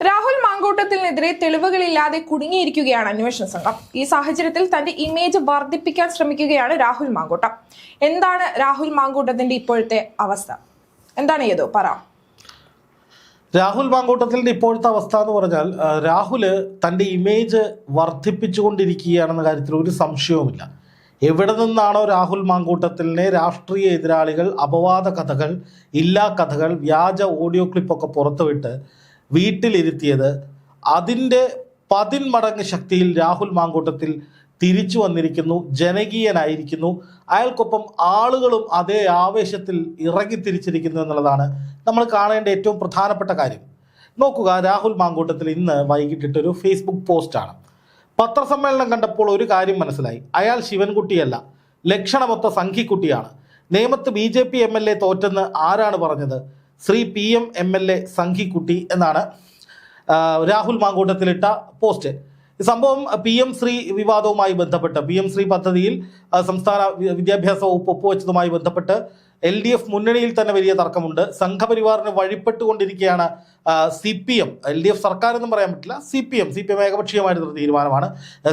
രാഹുൽ മാങ്കൂട്ടത്തിനെതിരെ തെളിവുകളില്ലാതെ കുടുങ്ങിയിരിക്കുകയാണ് അന്വേഷണ സംഘം. ഈ സാഹചര്യത്തിൽ തന്റെ ഇമേജ് വർദ്ധിപ്പിക്കാൻ ശ്രമിക്കുകയാണ് രാഹുൽ മാങ്കൂട്ടം. എന്താണ് രാഹുൽ മാങ്കൂട്ടത്തിന്റെ ഇപ്പോഴത്തെ അവസ്ഥ? എന്താണ് ഏതോ? പറ. രാഹുൽ മാങ്കൂട്ടത്തിന്റെ ഇപ്പോഴത്തെ അവസ്ഥ എന്ന് പറഞ്ഞാൽ രാഹുൽ തന്റെ ഇമേജ് വർദ്ധിപ്പിച്ചുകൊണ്ടിരിക്കുകയാണെന്ന കാര്യത്തിൽ ഒരു സംശയവുമില്ല. എവിടെ നിന്നാണോ രാഹുൽ മാങ്കൂട്ടത്തിലിനെ രാഷ്ട്രീയ എതിരാളികൾ അപവാദ കഥകൾ ഇല്ലാ കഥകൾ വ്യാജ ഓഡിയോ ക്ലിപ്പൊക്കെ പുറത്തുവിട്ട് വീട്ടിലിരുത്തിയത് അതിന്റെ പതിന്മടങ്ങ് ശക്തിയിൽ രാഹുൽ മാങ്കൂട്ടത്തിൽ തിരിച്ചു വന്നിരിക്കുന്നു ജനകീയനായിരിക്കുന്നു. അയാൾക്കൊപ്പം ആളുകളും അതേ ആവേശത്തിൽ ഇറങ്ങി തിരിച്ചിരിക്കുന്നു എന്നുള്ളതാണ് നമ്മൾ കാണേണ്ട ഏറ്റവും പ്രധാനപ്പെട്ട കാര്യം. നോക്കുക രാഹുൽ മാങ്കൂട്ടത്തിൽ ഇന്ന് വൈകിട്ടിട്ടൊരു ഫേസ്ബുക്ക് പോസ്റ്റാണ് പത്രസമ്മേളനം കണ്ടപ്പോൾ ഒരു കാര്യം മനസ്സിലായി. അയാൾ ശിവൻകുട്ടിയല്ല ലക്ഷണമൊത്ത സംഘിക്കുട്ടിയാണ്. നേമത്ത് B J P M L A തോറ്റെന്ന് ആരാണ് പറഞ്ഞത്? Shri P M M L A സംഘിക്കുട്ടി എന്നാണ് രാഹുൽ മാങ്കൂട്ടത്തിലിട്ട പോസ്റ്റ്. സംഭവം പി എം ശ്രീ വിവാദവുമായി ബന്ധപ്പെട്ട് പി എം ശ്രീ പദ്ധതിയിൽ സംസ്ഥാന വിദ്യാഭ്യാസ വകുപ്പ് ഒപ്പുവെച്ചതുമായി ബന്ധപ്പെട്ട് എൽ ഡി എഫ് മുന്നണിയിൽ തന്നെ വലിയ തർക്കമുണ്ട്. സംഘപരിവാറിന് വഴിപ്പെട്ടുകൊണ്ടിരിക്കുകയാണ് C P M. L D F സർക്കാർ എന്നും പറയാൻ പറ്റില്ല C P M. C P M ഏകപക്ഷീയമായിട്ടുള്ള തീരുമാനമാണ്.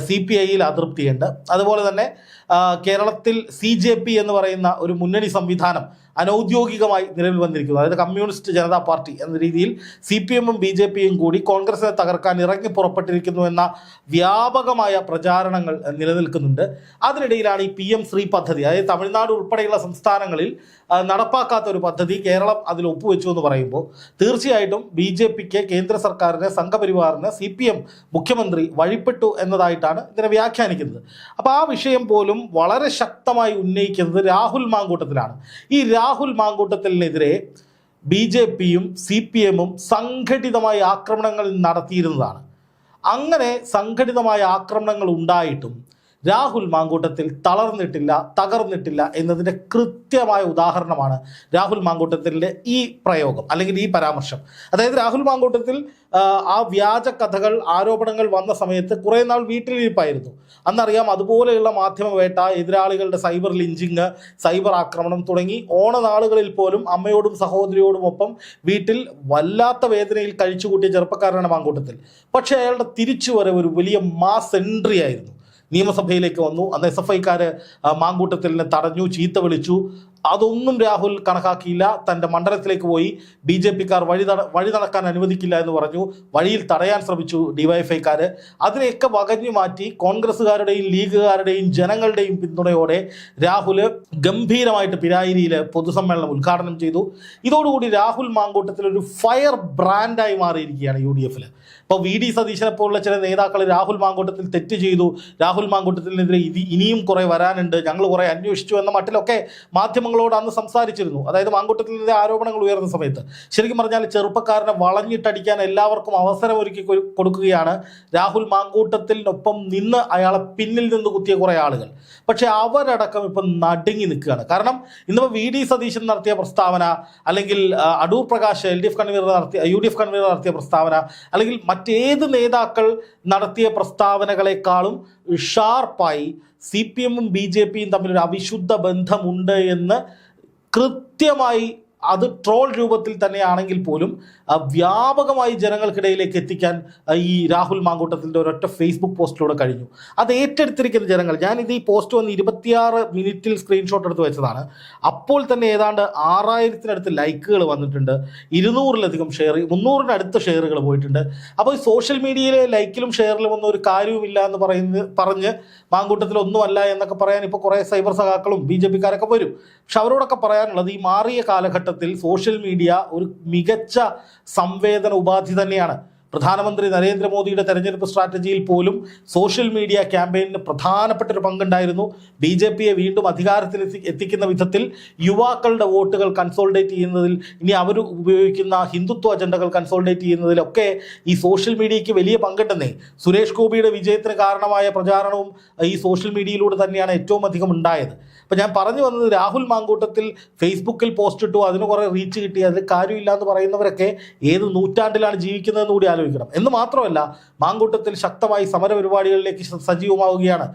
സി പി ഐയിൽ അതൃപ്തിയുണ്ട്. അതുപോലെ തന്നെ കേരളത്തിൽ സി ജെ പി എന്ന് പറയുന്ന ഒരു മുന്നണി സംവിധാനം അനൗദ്യോഗികമായി നിലവിൽ വന്നിരിക്കുന്നത് അതായത് കമ്മ്യൂണിസ്റ്റ് ജനതാ പാർട്ടി എന്ന രീതിയിൽ സി പി എമ്മും ബി ജെ പിയും കൂടി കോൺഗ്രസിനെ തകർക്കാൻ ഇറങ്ങി പുറപ്പെട്ടിരിക്കുന്നു എന്ന വ്യാപകമായ പ്രചാരണങ്ങൾ നിലനിൽക്കുന്നുണ്ട്. അതിനിടയിലാണ് ഈ പി എം ശ്രീ പദ്ധതി. അതായത് തമിഴ്നാട് ഉൾപ്പെടെയുള്ള സംസ്ഥാനങ്ങളിൽ നടപ്പാക്കാത്ത ഒരു പദ്ധതി കേരളം അതിൽ ഒപ്പുവെച്ചു എന്ന് പറയുമ്പോൾ തീർച്ചയായിട്ടും ബി ജെ പിക്ക് കേന്ദ്ര സർക്കാരിന് സംഘപരിവാറിന് സി പി എം മുഖ്യമന്ത്രി വഴിപ്പെട്ടു എന്നതായിട്ടാണ് ഇതിനെ വ്യാഖ്യാനിക്കുന്നത്. അപ്പോൾ ആ വിഷയം പോലും വളരെ ശക്തമായി ഉന്നയിക്കുന്നത് രാഹുൽ മാങ്കൂട്ടത്തിലാണ്. ഈ രാഹുൽ മാങ്കൂട്ടത്തിനെതിരെ ബി ജെ പിയും സി പി എമ്മും സംഘടിതമായ ആക്രമണങ്ങൾ നടത്തിയിരുന്നതാണ്. അങ്ങനെ സംഘടിതമായ ആക്രമണങ്ങൾ ഉണ്ടായിട്ടും രാഹുൽ മാങ്കൂട്ടത്തിൽ തളർന്നിട്ടില്ല തകർന്നിട്ടില്ല എന്നതിന്റെ കൃത്യമായ ഉദാഹരണമാണ് രാഹുൽ മാങ്കൂട്ടത്തിന്റെ ഈ പ്രയോഗം അല്ലെങ്കിൽ ഈ പരാമർശം. അതായത് രാഹുൽ മാങ്കൂട്ടത്തിൽ ആ, വ്യാജ കഥകൾ ആരോപണങ്ങൾ വന്ന സമയത്ത് കുറേ നാൾ വീട്ടിലിരിപ്പായിരുന്നു. അന്നറിയാം അതുപോലെയുള്ള മാധ്യമ വേട്ട എതിരാളികളുടെ സൈബർ ലിഞ്ചിങ് സൈബർ ആക്രമണം തുടങ്ങി ഓണനാളുകളിൽ പോലും അമ്മയോടും സഹോദരിയോടും ഒപ്പം വീട്ടിൽ വല്ലാത്ത വേദനയിൽ കഴിച്ചുകൂട്ടിയ ചെറുപ്പക്കാരനാണ് മാങ്കൂട്ടത്തിൽ. പക്ഷേ അയാളുടെ തിരിച്ചുവരവ് ഒരു വലിയ മാസ് എൻട്രി ആയിരുന്നു. നിയമസഭയിലേക്ക് വന്നു. അന്ന് എസ് എഫ് ഐക്കാര് മാങ്കൂട്ടത്തിലിനെ തടഞ്ഞു ചീത്ത വിളിച്ചു. അതൊന്നും രാഹുൽ കണക്കാക്കിയില്ല. തന്റെ മണ്ഡലത്തിലേക്ക് പോയി ബി ജെ പിക്കാർ വഴി നട വഴി നടക്കാൻ അനുവദിക്കില്ല എന്ന് പറഞ്ഞു. വഴിയിൽ തടയാൻ ശ്രമിച്ചു ഡിവൈഎഫ്ഐക്കാർ അതിനെയൊക്കെ വകഞ്ഞു മാറ്റി കോൺഗ്രസ്സുകാരുടെയും ലീഗുകാരുടെയും ജനങ്ങളുടെയും പിന്തുണയോടെ രാഹുൽ ഗംഭീരമായിട്ട് പിരായിരിയിൽ പൊതുസമ്മേളനം ഉദ്ഘാടനം ചെയ്തു. ഇതോടുകൂടി രാഹുൽ മാങ്കൂട്ടത്തിൽ ഒരു ഫയർ ബ്രാൻഡായി മാറിയിരിക്കുകയാണ് യു ഡി എഫിൽ ഇപ്പോൾ വി ഡി സതീശനെ പോലുള്ള ചില നേതാക്കൾ രാഹുൽ മാങ്കൂട്ടത്തിൽ തെറ്റ് ചെയ്തു. രാഹുൽ മാങ്കൂട്ടത്തിനെതിരെ ഇനി ഇനിയും കുറേ വരാനുണ്ട്. ഞങ്ങൾ കുറേ അന്വേഷിച്ചു എന്ന മട്ടിലൊക്കെ മാധ്യമങ്ങളോട് അന്ന് സംസാരിച്ചിരുന്നു. അതായത് മാങ്കൂട്ടത്തിനെതിരെ ആരോപണങ്ങൾ ഉയർന്ന സമയത്ത്. ശരിക്കും പറഞ്ഞാൽ ചെറുപ്പക്കാരനെ വളഞ്ഞിട്ടടിക്കാൻ എല്ലാവർക്കും അവസരം ഒരുക്കി കൊടുക്കുകയാണ് രാഹുൽ മാങ്കൂട്ടത്തിനൊപ്പം നിന്ന് അയാളെ പിന്നിൽ നിന്ന് കുത്തിയ കുറേ ആളുകൾ. പക്ഷേ അവരടക്കം ഇപ്പം നടുങ്ങി നിൽക്കുകയാണ്. കാരണം ഇന്നിപ്പോൾ വി ഡി സതീശൻ നടത്തിയ പ്രസ്താവന അല്ലെങ്കിൽ Adoor Prakash L D F convener നടത്തിയ യു ഡി എഫ് കൺവീനർ നടത്തിയ പ്രസ്താവന അല്ലെങ്കിൽ മറ്റേത് നേതാക്കൾ നടത്തിയ പ്രസ്താവനകളെക്കാളും ഷാർപ്പായി സി പി എമ്മും ബി ജെ പിയും തമ്മിലൊരു അവിശുദ്ധ ബന്ധമുണ്ട് എന്ന് കൃത്യമായി അത് ട്രോൾ രൂപത്തിൽ തന്നെയാണെങ്കിൽ പോലും വ്യാപകമായി ജനങ്ങൾക്കിടയിലേക്ക് എത്തിക്കാൻ ഈ രാഹുൽ മാങ്കൂട്ടത്തിന്റെ ഒരൊറ്റ ഫേസ്ബുക്ക് പോസ്റ്റിലൂടെ കഴിഞ്ഞു. അത് ഏറ്റെടുത്തിരിക്കുന്ന ജനങ്ങൾ ഞാനിത് ഈ പോസ്റ്റ് വന്ന് ഇരുപത്തിയാറ് മിനിറ്റിൽ സ്ക്രീൻഷോട്ട് എടുത്ത് വെച്ചതാണ്. അപ്പോൾ തന്നെ ഏതാണ്ട് ആറായിരത്തിനടുത്ത് ലൈക്കുകൾ വന്നിട്ടുണ്ട്. ഇരുന്നൂറിലധികം ഷെയർ മുന്നൂറിനടുത്ത് ഷെയറുകൾ പോയിട്ടുണ്ട്. അപ്പോൾ ഈ സോഷ്യൽ മീഡിയയിലെ ലൈക്കിലും ഷെയറിലും ഒന്നും ഒരു കാര്യവുമില്ല എന്ന് പറയുന്നത് പറഞ്ഞ് മാങ്കൂട്ടത്തിലൊന്നുമല്ല എന്നൊക്കെ പറയാൻ ഇപ്പോൾ കുറേ സൈബർ സഖാക്കളും ബി ജെ പിക്കാരൊക്കെ വരും. പക്ഷെ അവരോടൊക്കെ പറയാനുള്ളത് ഈ മാറിയ കാലഘട്ടത്തിൽ സോഷ്യൽ മീഡിയ ഒരു മികച്ച സംവേദന ഉപാധി തന്നെയാണ്. പ്രധാനമന്ത്രി നരേന്ദ്രമോദിയുടെ തെരഞ്ഞെടുപ്പ് സ്ട്രാറ്റജിയിൽ പോലും സോഷ്യൽ മീഡിയ ക്യാമ്പയിനിന് പ്രധാനപ്പെട്ട ഒരു പങ്കുണ്ടായിരുന്നു. ബി ജെ പിയെ വീണ്ടും അധികാരത്തിൽ എത്തി എത്തിക്കുന്ന വിധത്തിൽ യുവാക്കളുടെ വോട്ടുകൾ കൺസോൾഡേറ്റ് ചെയ്യുന്നതിൽ ഇനി അവർ ഉപയോഗിക്കുന്ന ഹിന്ദുത്വ അജണ്ടകൾ കൺസോൾഡേറ്റ് ചെയ്യുന്നതിലൊക്കെ ഈ സോഷ്യൽ മീഡിയയ്ക്ക് വലിയ പങ്കുണ്ടെന്നേ. സുരേഷ് ഗോപിയുടെ വിജയത്തിന് കാരണമായ പ്രചാരണവും ഈ സോഷ്യൽ മീഡിയയിലൂടെ തന്നെയാണ് ഏറ്റവും അധികം ഉണ്ടായത്. അപ്പം ഞാൻ പറഞ്ഞു വന്നത് രാഹുൽ മാങ്കൂട്ടത്തിൽ ഫേസ്ബുക്കിൽ പോസ്റ്റ് ഇട്ടു അതിന് കുറേ റീച്ച് കിട്ടി അതിന് കാര്യമില്ല എന്ന് പറയുന്നവരൊക്കെ ഏത് നൂറ്റാണ്ടിലാണ് ജീവിക്കുന്നതെന്ന് കൂടി ആലോചിക്കണം. എന്ന് മാത്രമല്ല മാങ്കൂട്ടത്തിൽ ശക്തമായി സമര പരിപാടികളിലേക്ക് സജീവമാവുകയാണ്.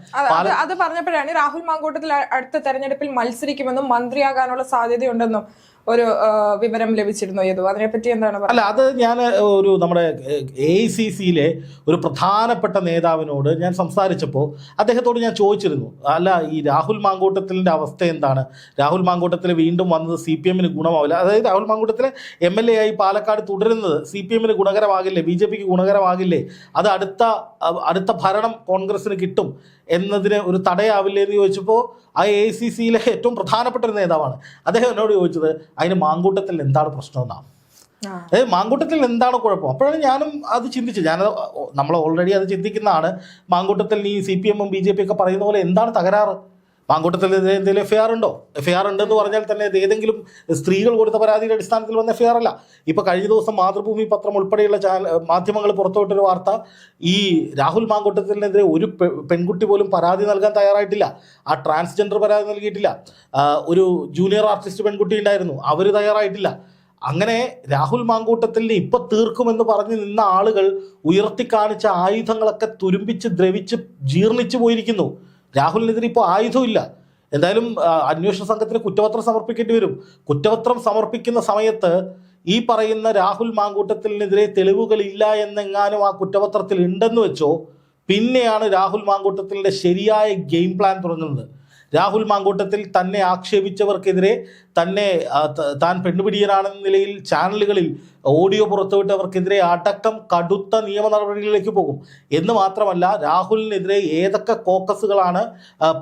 അത് പറഞ്ഞപ്പോഴാണ് രാഹുൽ മാങ്കൂട്ടത്തിൽ അടുത്ത തെരഞ്ഞെടുപ്പിൽ മത്സരിക്കുമെന്നും മന്ത്രിയാകാനുള്ള സാധ്യതയുണ്ടെന്നും. ഒരു വിവരം ലഭിച്ചിരുന്നു ഏതു അതിനെപ്പറ്റി എന്താണ് അല്ല അത് ഞാൻ ഒരു നമ്മുടെ എ സി സിയിലെ ഒരു പ്രധാനപ്പെട്ട നേതാവിനോട് ഞാൻ സംസാരിച്ചപ്പോൾ അദ്ദേഹത്തോട് ഞാൻ ചോദിച്ചിരുന്നു. അല്ല ഈ രാഹുൽ മാങ്കൂട്ടത്തിലിന്റെ അവസ്ഥ എന്താണ്? രാഹുൽ മാങ്കൂട്ടത്തിൽ വീണ്ടും വന്നത് സി പി എമ്മിന് ഗുണമാവില്ല. അതായത് രാഹുൽ മാങ്കൂട്ടത്തിലെ എം എൽ എ ആയി പാലക്കാട് തുടരുന്നത് സി പി എമ്മിന് ഗുണകരമാകില്ലേ? ബി ജെ പിക്ക് ഗുണകരമാകില്ലേ? അത് അടുത്ത അടുത്ത ഭരണം കോൺഗ്രസ്സിന് കിട്ടും എന്നതിന് ഒരു തടയാവില്ലേ എന്ന് ചോദിച്ചപ്പോൾ ആ എ സി സിയിലെ ഏറ്റവും പ്രധാനപ്പെട്ട ഒരു നേതാവാണ്. അദ്ദേഹം എന്നോട് ചോദിച്ചത് അതിന് മാങ്കൂട്ടത്തിൽ എന്താണ് പ്രശ്നമെന്നാണ് എന്നാണ് അതായത് മാങ്കൂട്ടത്തിൽ എന്താണ് കുഴപ്പം? അപ്പോഴാണ് ഞാനും അത് ചിന്തിച്ചു ഞാനത് നമ്മൾ ഓൾറെഡി അത് ചിന്തിക്കുന്നതാണ്. മാങ്കൂട്ടത്തിൽ ഈ സി പി എമ്മും ബി ജെ പി ഒക്കെ പറയുന്ന പോലെ എന്താണ് തകരാറ്? മാങ്കൂട്ടത്തിനെതിരെ എന്തെങ്കിലും എഫ് ഐ ആർ ഉണ്ടോ? എഫ് ഐ ആർ ഉണ്ടെന്ന് പറഞ്ഞാൽ തന്നെ ഏതെങ്കിലും സ്ത്രീകൾ കൊടുത്ത പരാതിയുടെ അടിസ്ഥാനത്തിൽ വന്ന എഫ് ഐ ആർ അല്ല. ഇപ്പൊ കഴിഞ്ഞ ദിവസം മാതൃഭൂമി പത്രം ഉൾപ്പെടെയുള്ള ചാനൽ മാധ്യമങ്ങൾ പുറത്തുവിട്ടൊരു വാർത്ത ഈ രാഹുൽ മാങ്കൂട്ടത്തിനെതിരെ ഒരു പെൺകുട്ടി പോലും പരാതി നൽകാൻ തയ്യാറായിട്ടില്ല. ആ ട്രാൻസ്ജെൻഡർ പരാതി നൽകിയിട്ടില്ല. ഒരു ജൂനിയർ ആർട്ടിസ്റ്റ് പെൺകുട്ടി ഉണ്ടായിരുന്നു. അവർ തയ്യാറായിട്ടില്ല. അങ്ങനെ രാഹുൽ മാങ്കൂട്ടത്തിന് ഇപ്പൊ തീർക്കുമെന്ന് പറഞ്ഞു നിന്ന ആളുകൾ ഉയർത്തി കാണിച്ച ആയുധങ്ങളൊക്കെ തുരുമ്പിച്ച് ദ്രവിച്ച് ജീർണിച്ചു പോയിരിക്കുന്നു. രാഹുലിനെതിരെ ഇപ്പോൾ ആയുധമില്ല. എന്തായാലും അന്വേഷണ സംഘത്തിന് കുറ്റപത്രം സമർപ്പിക്കേണ്ടി വരും. കുറ്റപത്രം സമർപ്പിക്കുന്ന സമയത്ത് ഈ പറയുന്ന രാഹുൽ മാങ്കൂട്ടത്തിനെതിരെ തെളിവുകളില്ല എന്നെങ്ങാനും ആ കുറ്റപത്രത്തിൽ ഉണ്ടെന്ന് വെച്ചോ പിന്നെയാണ് രാഹുൽ മാങ്കൂട്ടത്തിന്റെ ശരിയായ ഗെയിം പ്ലാൻ തുടങ്ങുന്നത്. രാഹുൽ മാങ്കൂട്ടത്തിൽ തന്നെ ആക്ഷേപിച്ചവർക്കെതിരെ തന്നെ താൻ പെണ്ണുപിടിയനാണെന്ന നിലയിൽ ചാനലുകളിൽ ഓഡിയോ പുറത്തുവിട്ടവർക്കെതിരെ അടക്കം കടുത്ത നിയമ നടപടികളിലേക്ക് പോകും. എന്ന് മാത്രമല്ല രാഹുലിനെതിരെ ഏതൊക്കെ കോക്കസുകളാണ്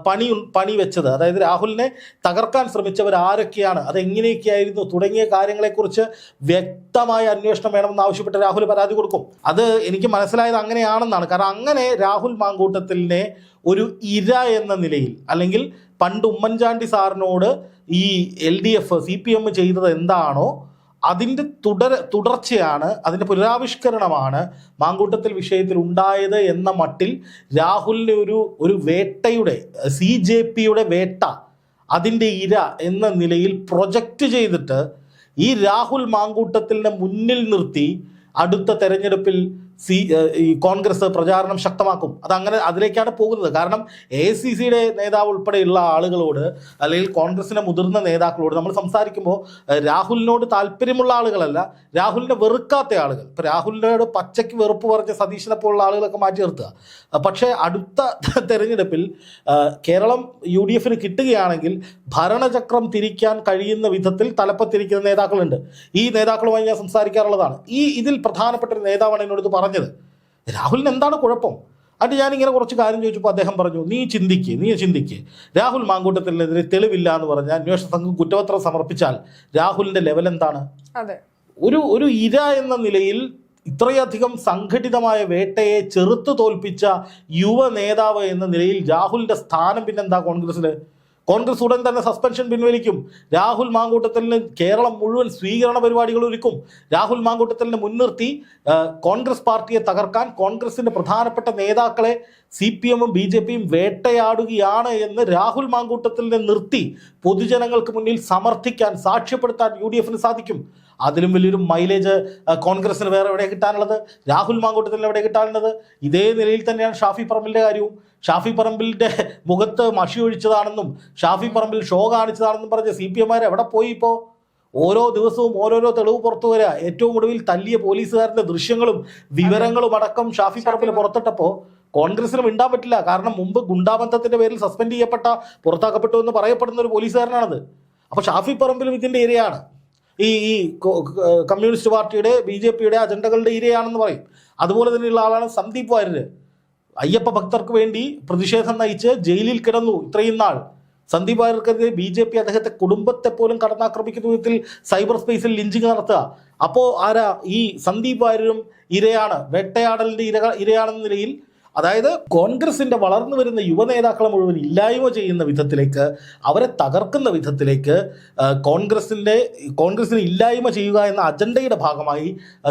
പണി പണി വെച്ചത്? അതായത് രാഹുലിനെ തകർക്കാൻ ശ്രമിച്ചവർ ആരൊക്കെയാണ്? അതെങ്ങനെയൊക്കെയായിരുന്നു? തുടങ്ങിയ കാര്യങ്ങളെക്കുറിച്ച് വ്യക്തമായ അന്വേഷണം വേണമെന്ന് ആവശ്യപ്പെട്ട് രാഹുൽ പരാതി കൊടുക്കും. അത് എനിക്ക് മനസ്സിലായത് അങ്ങനെയാണെന്നാണ്. കാരണം അങ്ങനെ രാഹുൽ മാങ്കൂട്ടത്തിലിനെ ഒരു ഇര എന്ന നിലയിൽ അല്ലെങ്കിൽ പണ്ട് ഉമ്മൻചാണ്ടി സാറിനോട് ഈ L D F C P M ചെയ്തത് എന്താണോ അതിന്റെ തുടർ തുടർച്ചയാണ് അതിന്റെ പുനരാവിഷ്കരണമാണ് മാങ്കൂട്ടത്തിൽ വിഷയത്തിൽ ഉണ്ടായത് എന്ന മട്ടിൽ രാഹുലിന്റെ ഒരു ഒരു വേട്ടയുടെ സി ജെ പിയുടെ വേട്ട അതിന്റെ ഇര എന്ന നിലയിൽ പ്രൊജക്റ്റ് ചെയ്തിട്ട് ഈ രാഹുൽ മാങ്കൂട്ടത്തിനെ മുന്നിൽ നിർത്തി അടുത്ത തെരഞ്ഞെടുപ്പിൽ സി ഈ കോൺഗ്രസ് പ്രചാരണം ശക്തമാക്കും. അത് അങ്ങനെ അതിലേക്കാണ് പോകുന്നത്. കാരണം എ സി സിയുടെ നേതാവ് ഉൾപ്പെടെയുള്ള ആളുകളോട് അല്ലെങ്കിൽ കോൺഗ്രസിന്റെ മുതിർന്ന നേതാക്കളോട് നമ്മൾ സംസാരിക്കുമ്പോൾ രാഹുലിനോട് താല്പര്യമുള്ള ആളുകളല്ല രാഹുലിനെ വെറുക്കാത്ത ആളുകൾ. ഇപ്പം രാഹുലിനോട് പച്ചയ്ക്ക് വെറുപ്പ് പറഞ്ഞ സതീശനെ പോലുള്ള ആളുകളൊക്കെ മാറ്റി നിർത്തുക. പക്ഷേ അടുത്ത തെരഞ്ഞെടുപ്പിൽ കേരളം യു ഡി എഫിന് കിട്ടുകയാണെങ്കിൽ ഭരണചക്രം തിരിക്കാൻ കഴിയുന്ന വിധത്തിൽ തലപ്പത്തിരിക്കുന്ന നേതാക്കളുണ്ട്. ഈ നേതാക്കളുമായി ഞാൻ സംസാരിക്കാറുള്ളതാണ്. ഈ ഇതിൽ പ്രധാനപ്പെട്ട ഒരു നേതാവാണ് എന്നോട് പറഞ്ഞത്. രാഹുലിന് എന്താണ് കുഴപ്പം? അത് ഞാനിങ്ങനെ കുറച്ച് കാര്യം ചോദിച്ചപ്പോൾ അദ്ദേഹം പറഞ്ഞു നീ ചിന്തിക്ക് നീ ചിന്തിക്ക്. രാഹുൽ മാങ്കൂട്ടത്തിനെതിരെ തെളിവില്ല എന്ന് പറഞ്ഞാൽ അന്വേഷണ സംഘം കുറ്റപത്രം സമർപ്പിച്ചാൽ രാഹുലിന്റെ ലെവൽ എന്താണ്? അതെ. ഒരു ഒരു ഇര എന്ന നിലയിൽ ഇത്രയധികം സംഘടിതമായ വേട്ടയെ ചെറുത്തു തോൽപ്പിച്ച യുവ നേതാവ് എന്ന നിലയിൽ രാഹുലിന്റെ സ്ഥാനം പിന്നെന്താ കോൺഗ്രസിൽ കോൺഗ്രസ് ഉടൻ തന്നെ സസ്പെൻഷൻ പിൻവലിക്കും. രാഹുൽ മാങ്കൂട്ടത്തലിന് കേരളം മുഴുവൻ സ്വീകരണ പരിപാടികൾ ഒരുക്കും. രാഹുൽ മാങ്കൂട്ടത്തലിനെ മുൻനിർത്തി കോൺഗ്രസ് പാർട്ടിയെ തകർക്കാൻ കോൺഗ്രസിന്റെ പ്രധാനപ്പെട്ട നേതാക്കളെ സി പി എമ്മും ബി ജെ പിയും വേട്ടയാടുകയാണ് എന്ന് രാഹുൽ മാങ്കൂട്ടത്തലിനെ നിർത്തി പൊതുജനങ്ങൾക്ക് മുന്നിൽ സമർത്ഥിക്കാൻ സാക്ഷ്യപ്പെടുത്താൻ യു ഡി എഫിന് സാധിക്കും. അതിലും വലിയൊരു മൈലേജ് കോൺഗ്രസിന് വേറെ എവിടെ കിട്ടാനുള്ളത്? രാഹുൽ മാങ്കൂട്ടത്തിന് എവിടെ കിട്ടാനുള്ളത്? ഇതേ നിലയിൽ തന്നെയാണ് ഷാഫി പറമ്പിന്റെ കാര്യവും. ഷാഫി പറമ്പിന്റെ മുഖത്ത് മഷി ഒഴിച്ചതാണെന്നും ഷാഫി പറമ്പിൽ ഷോ കാണിച്ചതാണെന്നും പറഞ്ഞ് സി പി എവിടെ പോയി ഇപ്പോൾ ഓരോ ദിവസവും ഓരോരോ തെളിവ് പുറത്തു വരിക ഏറ്റവും ഒടുവിൽ തല്ലിയ പോലീസുകാരന്റെ ദൃശ്യങ്ങളും വിവരങ്ങളും അടക്കം ഷാഫി പറമ്പിൽ പുറത്തിട്ടപ്പോൾ കോൺഗ്രസിന് മിണ്ടാൻ പറ്റില്ല. കാരണം മുമ്പ് ഗുണ്ടാബന്ധത്തിന്റെ പേരിൽ സസ്പെൻഡ് ചെയ്യപ്പെട്ട പുറത്താക്കപ്പെട്ടു എന്ന് പറയപ്പെടുന്ന ഒരു പോലീസുകാരനാണത്. അപ്പോൾ ഷാഫി പറമ്പിലും ഇതിന്റെ ഇരയാണ്. ഈ ഈ കമ്മ്യൂണിസ്റ്റ് പാർട്ടിയുടെ ബി ജെ പിയുടെ അജണ്ടകളുടെ ഇരയാണെന്ന് പറയും. അതുപോലെ തന്നെയുള്ള ആളാണ് സന്ദീപ് വാര്യർ അയ്യപ്പ ഭക്തർക്ക് വേണ്ടി പ്രതിഷേധം നയിച്ച് ജയിലിൽ കിടന്നു ഇത്രയും നാൾ. സന്ദീപ് വാര്യർക്കെതിരെ ബി ജെ പി അദ്ദേഹത്തെ കുടുംബത്തെ പോലും കടന്നാക്രമിക്കുന്ന വിധത്തിൽ സൈബർ സ്പേസിൽ ലിഞ്ചിങ് നടത്തുക. അപ്പോൾ ആരാ? ഈ സന്ദീപ് വാര്യരും ഇരയാണ്. വേട്ടയാടലിന്റെ ഇര ഇരയാണെന്ന നിലയിൽ അതായത് കോൺഗ്രസിന്റെ വളർന്നു വരുന്ന യുവ നേതാക്കളെ മുഴുവൻ ഇല്ലായ്മ ചെയ്യുന്ന വിധത്തിലേക്ക് അവരെ തകർക്കുന്ന വിധത്തിലേക്ക് കോൺഗ്രസിന്റെ കോൺഗ്രസിനെ ഇല്ലായ്മ ചെയ്യുക എന്ന അജണ്ടയുടെ ഭാഗമായി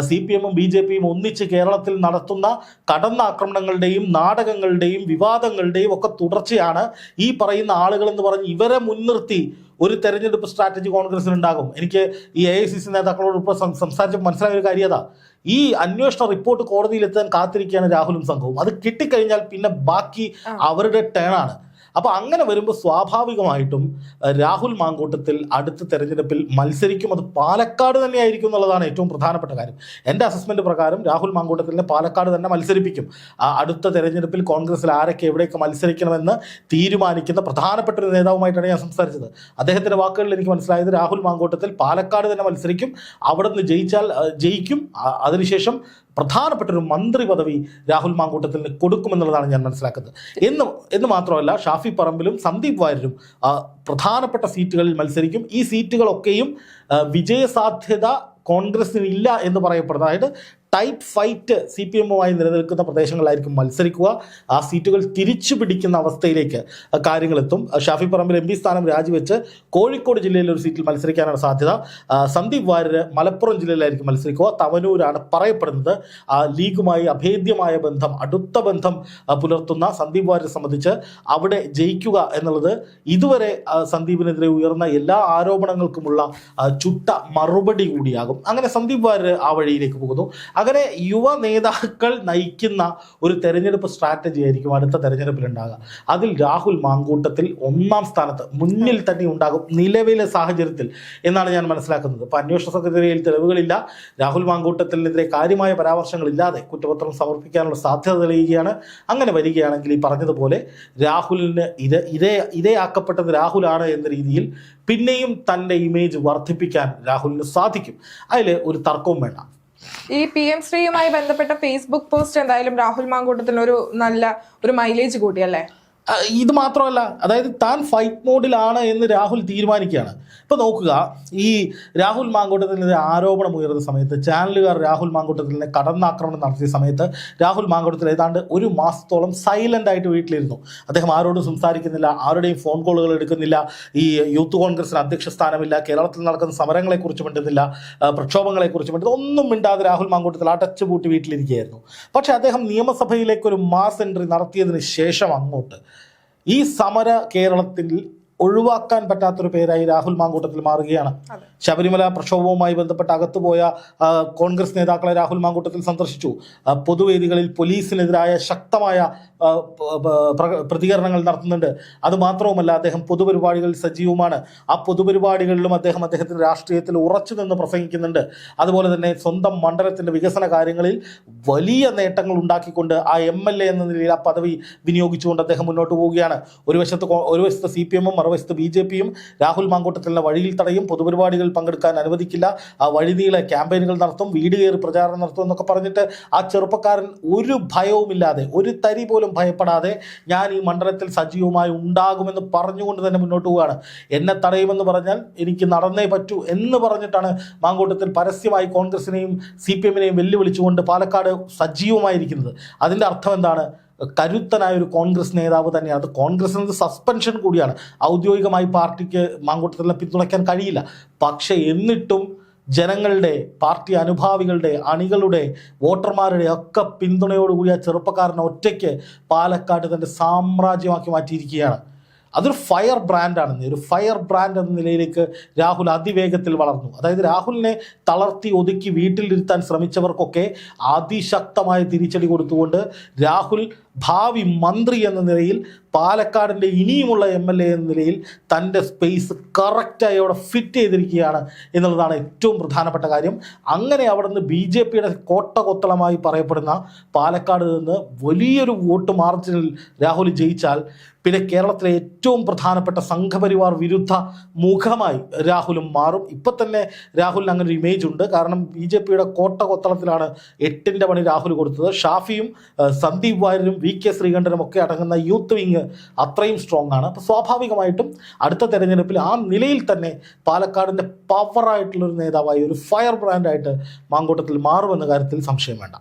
സി പി എമ്മും ബി ജെ പിയും ഒന്നിച്ച് കേരളത്തിൽ നടത്തുന്ന കടന്നാക്രമണങ്ങളുടെയും നാടകങ്ങളുടെയും വിവാദങ്ങളുടെയും ഒക്കെ തുടർച്ചയാണ് ഈ പറയുന്ന ആളുകൾ എന്ന് പറഞ്ഞ് ഇവരെ മുൻനിർത്തി ഒരു തെരഞ്ഞെടുപ്പ് സ്ട്രാറ്റജി കോൺഗ്രസിനുണ്ടാകും. എനിക്ക് ഈ എ ഐ സി സി നേതാക്കളോട് ഇപ്പോൾ സംസാരിച്ച് മനസ്സിലായ ഒരു കാര്യം അതാ ഈ അന്വേഷണ റിപ്പോർട്ട് കോടതിയിലെത്താൻ കാത്തിരിക്കുകയാണ് രാഹുലും സംഘവും. അത് കിട്ടിക്കഴിഞ്ഞാൽ പിന്നെ ബാക്കി അവരുടെ ടേണാണ് അപ്പോൾ അങ്ങനെ വരുമ്പോൾ സ്വാഭാവികമായിട്ടും രാഹുൽ മാങ്കൂട്ടത്തിൽ അടുത്ത തെരഞ്ഞെടുപ്പിൽ മത്സരിക്കും അത് പാലക്കാട് തന്നെയായിരിക്കും എന്നുള്ളതാണ് ഏറ്റവും പ്രധാനപ്പെട്ട കാര്യം. എന്റെ അസസ്മെന്റ് പ്രകാരം രാഹുൽ മാങ്കൂട്ടത്തിനെ പാലക്കാട് തന്നെ മത്സരിപ്പിക്കും. അടുത്ത തെരഞ്ഞെടുപ്പിൽ കോൺഗ്രസിൽ ആരൊക്കെ എവിടെയൊക്കെ മത്സരിക്കണമെന്ന് തീരുമാനിക്കുന്ന പ്രധാനപ്പെട്ട ഒരു നേതാവുമായിട്ടാണ് ഞാൻ സംസാരിച്ചത്. അദ്ദേഹത്തിന്റെ വാക്കുകളിൽ എനിക്ക് മനസ്സിലായത് രാഹുൽ മാങ്കൂട്ടത്തിൽ പാലക്കാട് തന്നെ മത്സരിക്കും അവിടെ നിന്ന് ജയിച്ചാൽ ജയിക്കും. അതിനുശേഷം പ്രധാനപ്പെട്ട ഒരു മന്ത്രി പദവി രാഹുൽ മാങ്കൂട്ടത്തിന് കൊടുക്കുമെന്നുള്ളതാണ് ഞാൻ മനസ്സിലാക്കുന്നത്. എന്ന് എന്ന് മാത്രമല്ല ഷാഫി പറമ്പിലും സന്ദീപ് വാര്യരും പ്രധാനപ്പെട്ട സീറ്റുകളിൽ മത്സരിക്കും. ഈ സീറ്റുകളൊക്കെയും വിജയസാധ്യത കോൺഗ്രസിന് ഇല്ല എന്ന് പറയപ്പെടുന്നത്. അതായത് ടൈറ്റ് ഫൈറ്റ് സി പി എമ്മുമായി നിലനിൽക്കുന്ന പ്രദേശങ്ങളിലായിരിക്കും മത്സരിക്കുക. ആ സീറ്റുകൾ തിരിച്ചു പിടിക്കുന്ന അവസ്ഥയിലേക്ക് കാര്യങ്ങളെത്തും. ഷാഫി പറമ്പിൽ എം പി സ്ഥാനം രാജിവെച്ച് കോഴിക്കോട് ജില്ലയിലെ ഒരു സീറ്റിൽ മത്സരിക്കാനാണ് സാധ്യത. സന്ദീപ് വാര്യര് മലപ്പുറം ജില്ലയിലായിരിക്കും മത്സരിക്കുക. തവനൂരാണ് പറയപ്പെടുന്നത്. ലീഗുമായി അഭേദ്യമായ ബന്ധം അടുത്ത ബന്ധം പുലർത്തുന്ന സന്ദീപ് വാര്യരെ സംബന്ധിച്ച് അവിടെ ജയിക്കുക എന്നുള്ളത് ഇതുവരെ സന്ദീപിനെതിരെ ഉയർന്ന എല്ലാ ആരോപണങ്ങൾക്കുമുള്ള ചുട്ട മറുപടി കൂടിയാകും. അങ്ങനെ സന്ദീപ് വാര്യർ ആ വഴിയിലേക്ക് പോകുന്നു. അങ്ങനെ യുവ നേതാക്കൾ നയിക്കുന്ന ഒരു തെരഞ്ഞെടുപ്പ് സ്ട്രാറ്റജി ആയിരിക്കും അടുത്ത തെരഞ്ഞെടുപ്പിൽ ഉണ്ടാകുക അതിൽ രാഹുൽ മാങ്കൂട്ടത്തിൽ ഒന്നാം സ്ഥാനത്ത് മുന്നിൽ തന്നെ ഉണ്ടാകും നിലവിലെ സാഹചര്യത്തിൽ എന്നാണ് ഞാൻ മനസ്സിലാക്കുന്നത്. ഇപ്പൊ അന്വേഷണ സെക്രട്ടറിയിൽ തെളിവുകളില്ല. രാഹുൽ മാങ്കൂട്ടത്തിനെതിരെ കാര്യമായ പരാമർശങ്ങളില്ലാതെ കുറ്റപത്രം സമർപ്പിക്കാനുള്ള സാധ്യത തെളിയുകയാണ്. അങ്ങനെ വരികയാണെങ്കിൽ ഈ പറഞ്ഞതുപോലെ രാഹുലിന് ഇത് ഇതേ ഇതേ ആക്കപ്പെട്ടത് രാഹുലാണ് എന്ന രീതിയിൽ പിന്നെയും തന്റെ ഇമേജ് വർദ്ധിപ്പിക്കാൻ രാഹുലിന് സാധിക്കും. അതിൽ ഒരു തർക്കവും വേണ്ട. ഈ പി എം ശ്രീയുമായി ബന്ധപ്പെട്ട ഫേസ്ബുക്ക് പോസ്റ്റ് എന്തായാലും രാഹുൽ മാങ്കൂട്ടത്തിന് ഒരു നല്ല ഒരു മൈലേജ് കൂടിയല്ലേ ഇത് മാത്രമല്ല അതായത് താൻ ഫൈറ്റ് മോഡിലാണ് എന്ന് രാഹുൽ തീരുമാനിക്കുകയാണ്. ഇപ്പോൾ നോക്കുക ഈ രാഹുൽ മാങ്കൂട്ടത്തിനെതിരെ ആരോപണം ഉയർന്ന സമയത്ത് ചാനലുകാർ രാഹുൽ മാങ്കൂട്ടത്തിനെ കടന്നാക്രമണം നടത്തിയ സമയത്ത് രാഹുൽ മാങ്കൂട്ടത്തിൽ ഏതാണ്ട് ഒരു മാസത്തോളം സൈലന്റ് ആയിട്ട് വീട്ടിലിരുന്നു. അദ്ദേഹം ആരോടും സംസാരിക്കുന്നില്ല ആരുടെയും ഫോൺ കോളുകൾ എടുക്കുന്നില്ല ഈ യൂത്ത് കോൺഗ്രസിന് അധ്യക്ഷ സ്ഥാനമില്ല കേരളത്തിൽ നടക്കുന്ന സമരങ്ങളെക്കുറിച്ച് മിണ്ടുന്നില്ല പ്രക്ഷോഭങ്ങളെക്കുറിച്ച് മിണ്ടുന്നില്ല ഒന്നും മിണ്ടാതെ രാഹുൽ മാങ്കൂട്ടത്തിൽ അടച്ചു പൂട്ടി വീട്ടിലിരിക്കുകയായിരുന്നു. പക്ഷേ അദ്ദേഹം നിയമസഭയിലേക്ക് ഒരു മാസ് എൻട്രി നടത്തിയതിന് ശേഷം അങ്ങോട്ട് ഈ സമര കേരളത്തിൽ ഒഴിവാക്കാൻ പറ്റാത്തൊരു പേരായി രാഹുൽ മാങ്കൂട്ടത്തിൽ മാറുകയാണ്. ശബരിമല പ്രക്ഷോഭവുമായി ബന്ധപ്പെട്ട് അകത്തുപോയ കോൺഗ്രസ് നേതാക്കളെ രാഹുൽ മാങ്കൂട്ടത്തിൽ സന്ദർശിച്ചു. പൊതുവേദികളിൽ പോലീസിനെതിരായ ശക്തമായ പ്രതികരണങ്ങൾ നടത്തുന്നുണ്ട്. അത് മാത്രവുമല്ല അദ്ദേഹം പൊതുപരിപാടികളിൽ സജീവമാണ്. ആ പൊതുപരിപാടികളിലും അദ്ദേഹം അദ്ദേഹത്തിന്റെ രാഷ്ട്രീയത്തിൽ ഉറച്ചു നിന്ന് പ്രസംഗിക്കുന്നുണ്ട്. അതുപോലെ തന്നെ സ്വന്തം മണ്ഡലത്തിന്റെ വികസന കാര്യങ്ങളിൽ വലിയ നേട്ടങ്ങൾ ഉണ്ടാക്കിക്കൊണ്ട് ആ എം എൽ എ എന്ന നിലയിൽ ആ പദവി വിനിയോഗിച്ചുകൊണ്ട് അദ്ദേഹം മുന്നോട്ട് പോവുകയാണ്. ഒരു വശത്ത് ഒരു വശത്ത് സി പി എമ്മും മറുവശത്ത് ബി ജെ പിയും രാഹുൽ മാങ്കൂട്ടത്തിലുള്ള വഴിയിൽ തടയും പൊതുപരിപാടികളിൽ പങ്കെടുക്കാൻ അനുവദിക്കില്ല. ആ വഴിനീളെ ക്യാമ്പയിനുകൾ നടത്തും വീട് കയറി പ്രചാരണം നടത്തും എന്നൊക്കെ പറഞ്ഞിട്ട് ആ ചെറുപ്പക്കാരൻ ഒരു ഭയവുമില്ലാതെ ഒരു തരി പോലും ഭയപ്പെടാതെ ഞാൻ ഈ മണ്ഡലത്തിൽ സജീവമായി ഉണ്ടാകുമെന്ന് പറഞ്ഞുകൊണ്ട് തന്നെ മുന്നോട്ട് പോവുകയാണ്. എന്നെ തടയുമെന്ന് പറഞ്ഞാൽ എനിക്ക് നടന്നേ പറ്റൂ എന്ന് പറഞ്ഞിട്ടാണ് മാങ്കൂട്ടത്തിൽ പരസ്യമായി കോൺഗ്രസിനെയും സി പി എമ്മിനെയും വെല്ലുവിളിച്ചുകൊണ്ട് പാലക്കാട് സജീവമായിരിക്കുന്നത്. അതിന്റെ അർത്ഥം എന്താണ്? കരുത്തനായ ഒരു കോൺഗ്രസ് നേതാവ് തന്നെയാണ്. അത് കോൺഗ്രസിന് സസ്പെൻഷൻ കൂടിയാണ്. ഔദ്യോഗികമായി പാർട്ടിക്ക് മാങ്കോട്ടത്തിൽ പിന്തുണയ്ക്കാൻ കഴിയില്ല. പക്ഷേ എന്നിട്ടും ജനങ്ങളുടെ പാർട്ടി അനുഭാവികളുടെ അണികളുടെ വോട്ടർമാരുടെ ഒക്കെ പിന്തുണയോടുകൂടി ആ ചെറുപ്പക്കാരനെ ഒറ്റയ്ക്ക് പാലക്കാട് തന്റെ സാമ്രാജ്യമാക്കി മാറ്റിയിരിക്കുകയാണ്. അതൊരു ഫയർ ബ്രാൻഡാണ് ഒരു ഫയർ ബ്രാൻഡ് എന്ന നിലയിലേക്ക് രാഹുൽ അതിവേഗത്തിൽ വളർന്നു. അതായത് രാഹുലിനെ തളർത്തി ഒതുക്കി വീട്ടിലിരുത്താൻ ശ്രമിച്ചവർക്കൊക്കെ അതിശക്തമായ തിരിച്ചടി കൊടുത്തുകൊണ്ട് രാഹുൽ ഭാവി മന്ത്രി എന്ന നിലയിൽ പാലക്കാടിന്റെ ഇനിയുമുള്ള എം എൽ എ എന്ന നിലയിൽ തന്റെ സ്പേസ് കറക്റ്റായി അവിടെ ഫിറ്റ് ചെയ്തിരിക്കുകയാണ് എന്നുള്ളതാണ് ഏറ്റവും പ്രധാനപ്പെട്ട കാര്യം. അങ്ങനെ അവിടെ നിന്ന് ബി ജെ പിയുടെ കോട്ട കൊത്തളമായി പറയപ്പെടുന്ന പാലക്കാട് നിന്ന് വലിയൊരു വോട്ട് മാർജിനിൽ രാഹുൽ ജയിച്ചാൽ പിന്നെ കേരളത്തിലെ ഏറ്റവും പ്രധാനപ്പെട്ട സംഘപരിവാർ വിരുദ്ധ മുഖമായി രാഹുലും മാറും. ഇപ്പം തന്നെ രാഹുലിന് അങ്ങനെ ഒരു ഇമേജ് ഉണ്ട്. കാരണം ബി ജെ പിയുടെ കോട്ട കൊത്തളത്തിലാണ് എട്ടിന്റെ പണി രാഹുൽ കൊടുത്തത്. ഷാഫിയും സന്ദീപ് വാര്യരും വി കെ ശ്രീകണ്ഠനും ഒക്കെ അടങ്ങുന്ന യൂത്ത് വിങ് അത്രയും സ്ട്രോങ് ആണ്. അപ്പോൾ സ്വാഭാവികമായിട്ടും അടുത്ത തെരഞ്ഞെടുപ്പിൽ ആ നിലയിൽ തന്നെ പാലക്കാടിന്റെ പവറായിട്ടുള്ളൊരു നേതാവായി ഒരു ഫയർ ബ്രാൻഡായിട്ട് മാങ്കോട്ടത്തിൽ മാറുമെന്ന കാര്യത്തിൽ സംശയം വേണ്ട.